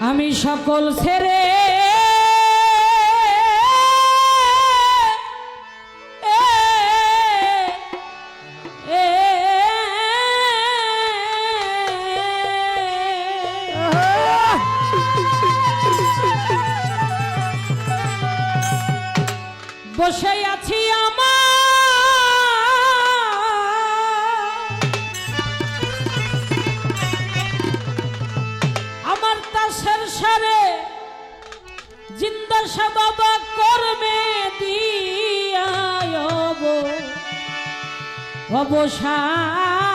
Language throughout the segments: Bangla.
আমি সকল ছেড়ে বসে আছি আমার মাদ্রাসা বাবা কর্মে দিয়ায় অবসান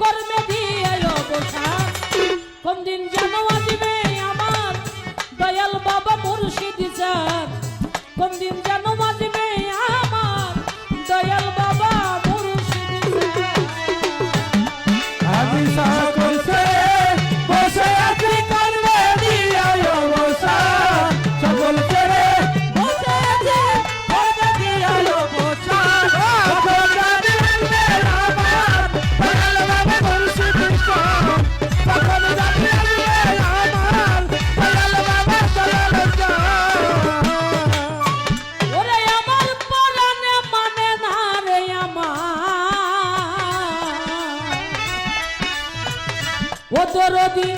কর্মে যদি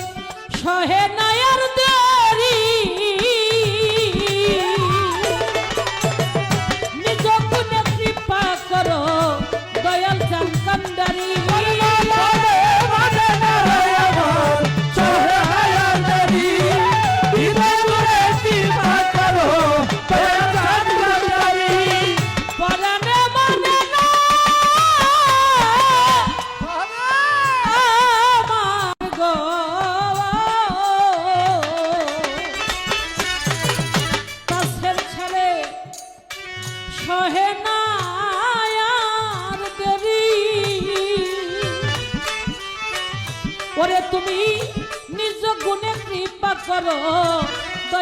সহে নয়ার দরি নিজ কৃপা করো দয়াল চান্দারি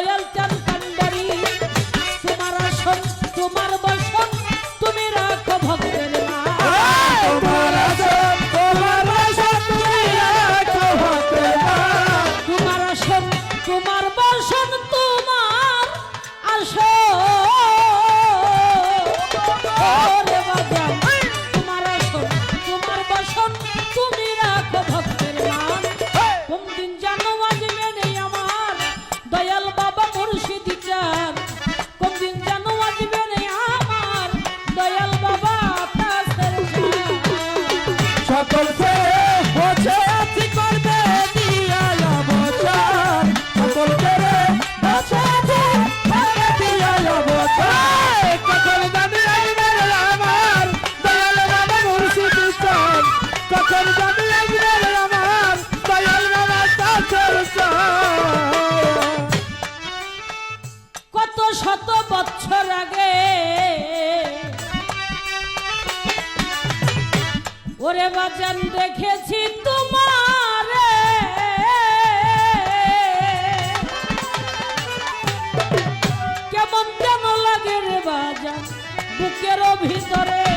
দয়াল চান কান্ডারি তোমার আসন তোমার বসন তুমি রাখো ভক্তের তোমার আসন তোমার বসন তোমার আসন। I got it. ওরে বাজান দেখেছি তোমার। কেমন কেমন লাগে রে বাজান বুকের ভিতরে।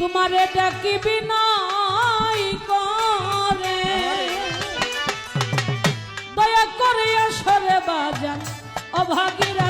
তোমারে ডাকি নাই করে। দয়া করে সরে বাজান অভাগীরা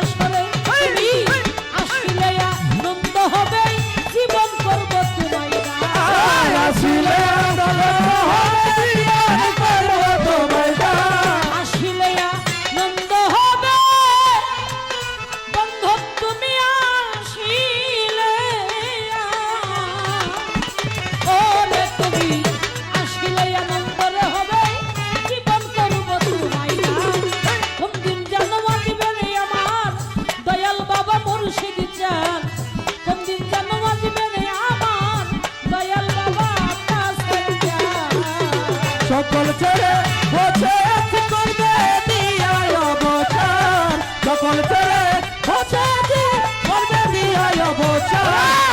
সকল ছেড়ে হচ্ছে করবে দিয়ায় অবচার। সকল ছেড়ে হচ্ছে করবে দিয়ায় অবচার।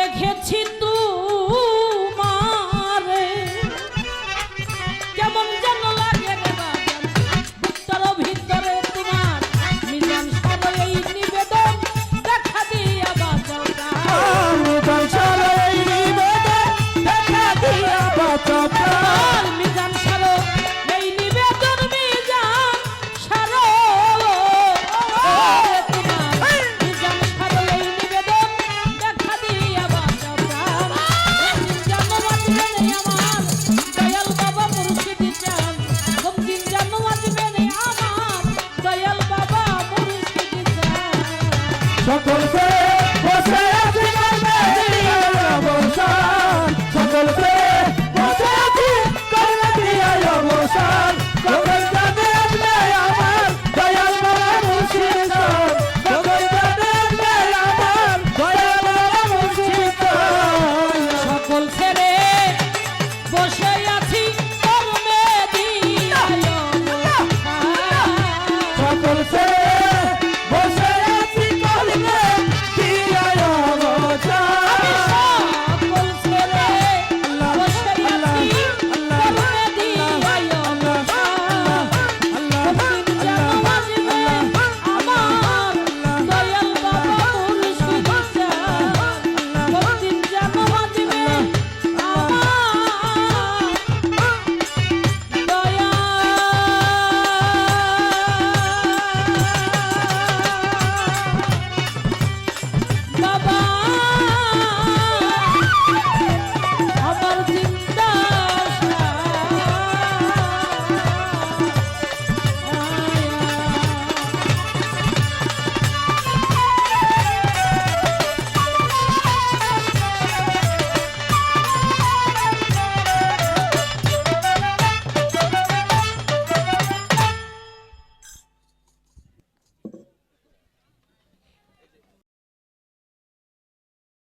দেখেছি তো সকল